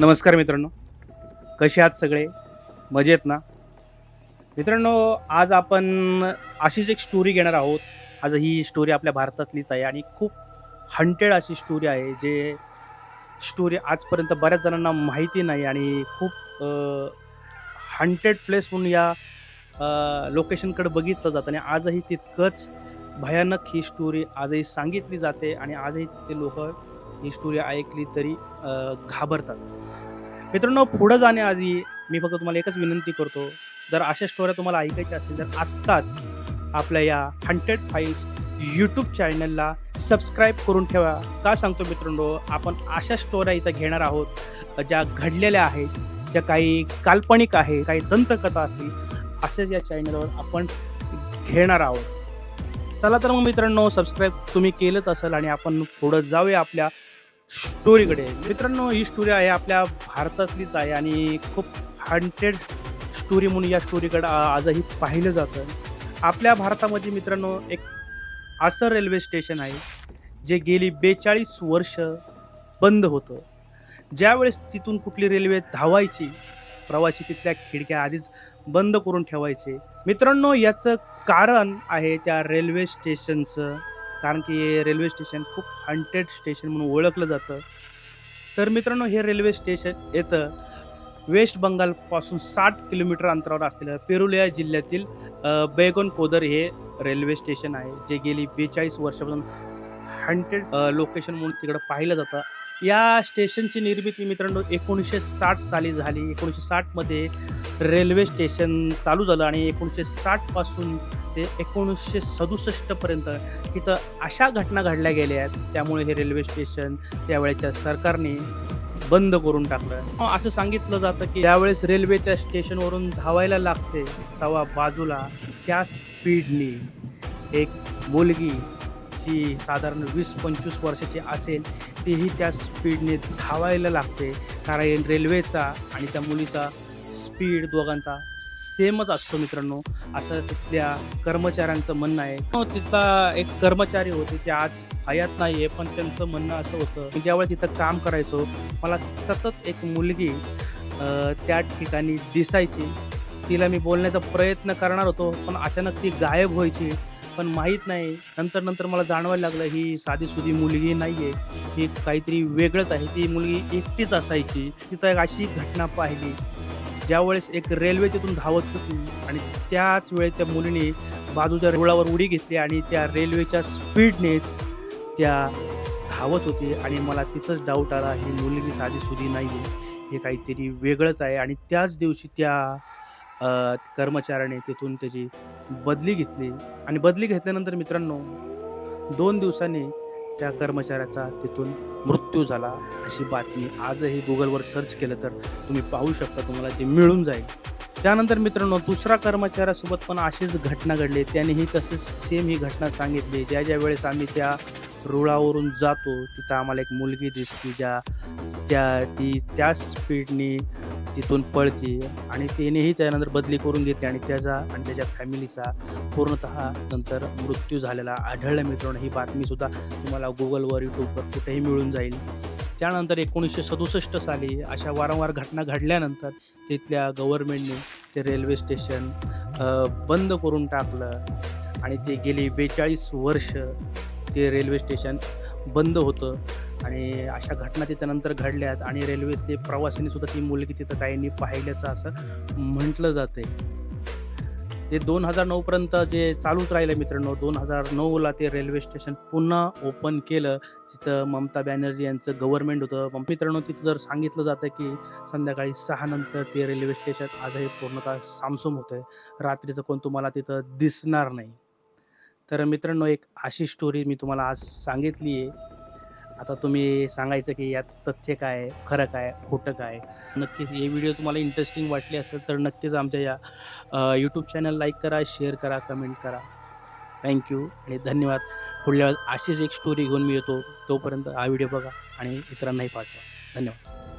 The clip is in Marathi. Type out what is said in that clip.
नमस्कार मित्रांनो. कसे आहात सगळे? मजेत ना? मित्रांनो आज आपण अशीच एक स्टोरी घेणार आहोत. आज ही स्टोरी आपल्या भारतातलीच आहे आणि खूप हंटेड अशी स्टोरी आहे जे स्टोरी आजपर्यंत बऱ्याच जणांना माहिती नाही आणि खूप हंटेड प्लेस म्हणून या लोकेशनकडे बघितलं जातं. आणि आजही तितकंच भयानक ही स्टोरी आजही सांगितली जाते आणि आजही तिथे लोक ही स्टोरी ऐकली तरी घाबरतात. मित्रांनो पुढं जाण्याआधी मी फक्त तुम्हाला एकच विनंती करतो. जर अशा स्टोऱ्या तुम्हाला ऐकायच्या असतील तर आत्ताच आपल्या या हंड्रेड फाईव्ह यूट्यूब चॅनलला सबस्क्राईब करून ठेवा. का सांगतो मित्रांनो आपण अशा स्टोऱ्या इथं घेणार आहोत ज्या घडलेल्या आहेत ज्या काही काल्पनिक आहे काही दंतकथा असतील असेच या चॅनलवर आपण घेणार आहोत. चला तर मग मित्रांनो सबस्क्राईब तुम्ही केलंच असेल आणि आपण पुढं जाऊया आपल्या स्टोरीकडे. मित्रांनो ही स्टोरी आहे आपल्या भारतातलीच आहे आणि खूप हंटेड स्टोरी म्हणून या स्टोरीकडे आजही पाहिलं जातं. आपल्या भारतामध्ये मित्रांनो एक असं रेल्वे स्टेशन आहे जे गेली बेचाळीस वर्ष बंद होतं. ज्यावेळेस तिथून कुठली रेल्वे धावायची प्रवासी तिथल्या खिडक्या आधीच बंद करून ठेवायचे. मित्रांनो याचं कारण आहे त्या रेल्वे स्टेशनचं कारण की हे रेल्वे स्टेशन खूप हंटेड स्टेशन म्हणून ओळखलं जातं. तर मित्रांनो हे रेल्वे स्टेशन येतं वेस्ट बंगालपासून साठ किलोमीटर अंतरावर असलेलं पेरुलिया जिल्ह्यातील बेगोन कोदर हे रेल्वे स्टेशन आहे जे गेली बेचाळीस वर्षापासून हंटेड लोकेशन म्हणून तिकडं पाहिलं जातं. या स्टेशनची निर्मिती मित्रांनो एकोणीसशे साठ साली झाली. एकोणीसशे साठमध्ये रेल्वे स्टेशन चालू झालं आणि एकोणीसशे साठपासून ते एकोणीसशे सदुसष्टपर्यंत तिथं अशा घटना घडल्या गेल्या आहेत. त्यामुळे हे रेल्वे स्टेशन त्यावेळेच्या सरकारने बंद करून टाकलं. असं सांगितलं जातं की ज्यावेळेस रेल्वे त्या स्टेशनवरून धावायला लागते तेव्हा बाजूला त्या स्पीडनी एक मुलगी जी साधारण वीस पंचवीस वर्षाची असेल तीही त्या स्पीडने धावायला लागते. कारण रेल्वेचा आणि त्या मुलीचा स्पीड दोघांचा सेमच असतो मित्रांनो. असं तिथल्या कर्मचाऱ्यांचं म्हणणं आहे. हो, तिथला एक कर्मचारी होते ते आज हयात नाही आहे पण त्यांचं म्हणणं असं होतं मी ज्यावेळेस तिथं काम करायचो मला सतत एक मुलगी त्या ठिकाणी दिसायची. तिला मी बोलण्याचा प्रयत्न करणार होतो पण अचानक ती गायब व्हायची. पण माहीत नाही नंतर नंतर मला जाणवायला लागलं ही साधीसुधी मुलगी नाही आहे ही काहीतरी वेगळंच आहे. ती मुलगी एकटीच असायची. तिथं एक अशी घटना पाहिली. ज्यावेळेस एक रेल्वे तिथून धावत होती आणि त्याच वेळेस त्या मुलीने बाजूच्या रुळावर उडी घेतली आणि त्या रेल्वेच्या स्पीडनेच त्या धावत होती. आणि मला तिथंच डाऊट आला ही मुलगी साधीसुधी नाही आहे हे काहीतरी वेगळंच आहे. आणि त्याच दिवशी त्या कर्मचाऱ्याने तिथून त्याची बदली घेतली. आणि बदली घेतल्यानंतर मित्रांनो दोन दिवसांनी त्या कर्मचाऱ्याचा तिथून मृत्यू झाला अशी बातमी आजही गुगलवर सर्च केलं तर तुम्ही पाहू शकता तुम्हाला ते मिळून जाईल. त्यानंतर मित्रांनो दुसरा कर्मचाऱ्यासोबत पण अशीच घटना घडली. त्यानेही तसेच सेम ही घटना सांगितली. ज्या ज्या वेळेस आम्ही त्या रुळावरून जातो तिथं आम्हाला एक मुलगी दिसते ज्या त्या ती त्या स्पीडने तिथून पळते आणि तिनेही त्यानंतर बदली करून घेतली आणि त्याचा आणि त्याच्या फॅमिलीचा पूर्णतः नंतर मृत्यू झालेला आढळला मित्रांनो. ही बातमीसुद्धा तुम्हाला गुगलवर यूट्यूबवर कुठेही मिळून जाईल. त्यानंतर एकोणीसशे सदुसष्ट साली अशा वारंवार घटना घडल्यानंतर तिथल्या गव्हर्नमेंटने ते रेल्वे स्टेशन बंद करून टाकलं आणि ते गेली बेचाळीस वर्ष ते रेल्वे स्टेशन बंद होतं. आणि अशा घटना तिथं नंतर घडल्यात आणि रेल्वेतले प्रवाशांनी सुद्धा ती मुलगी तिथं काहींनी पाहिल्याचं असं म्हटलं जाते ते दोन हजार नऊपर्यंत जे चालूच राहिलं मित्रांनो दोन हजार नऊला ते रेल्वे स्टेशन पुन्हा ओपन केलं. तिथं ममता बॅनर्जी यांचं गव्हर्नमेंट होतं. मग मित्रांनो तिथं जर सांगितलं जातं की संध्याकाळी सहा नंतर ते रेल्वे स्टेशन आजही पूर्णतः सामसूम होतं आहे रात्रीचं कोण तुम्हाला तिथं दिसणार नाही. तर मित्रांनो एक अशी स्टोरी मी तुम्हाला आज सांगितली आहे आता तुम्ही सांगायचं की यात तथ्य काय आहे, खरं काय खोटं काय नक्कीच हे व्हिडिओ तुम्हाला इंटरेस्टिंग वाटले असेल तर नक्कीच आमच्या या यूट्यूब चॅनल लाईक करा शेअर करा कमेंट करा. थँक्यू आणि धन्यवाद. पुढल्या वेळेस अशीच एक स्टोरी घेऊन मी येतो. तोपर्यंत हा व्हिडिओ बघा आणि इतरांनाही पाठवा. धन्यवाद.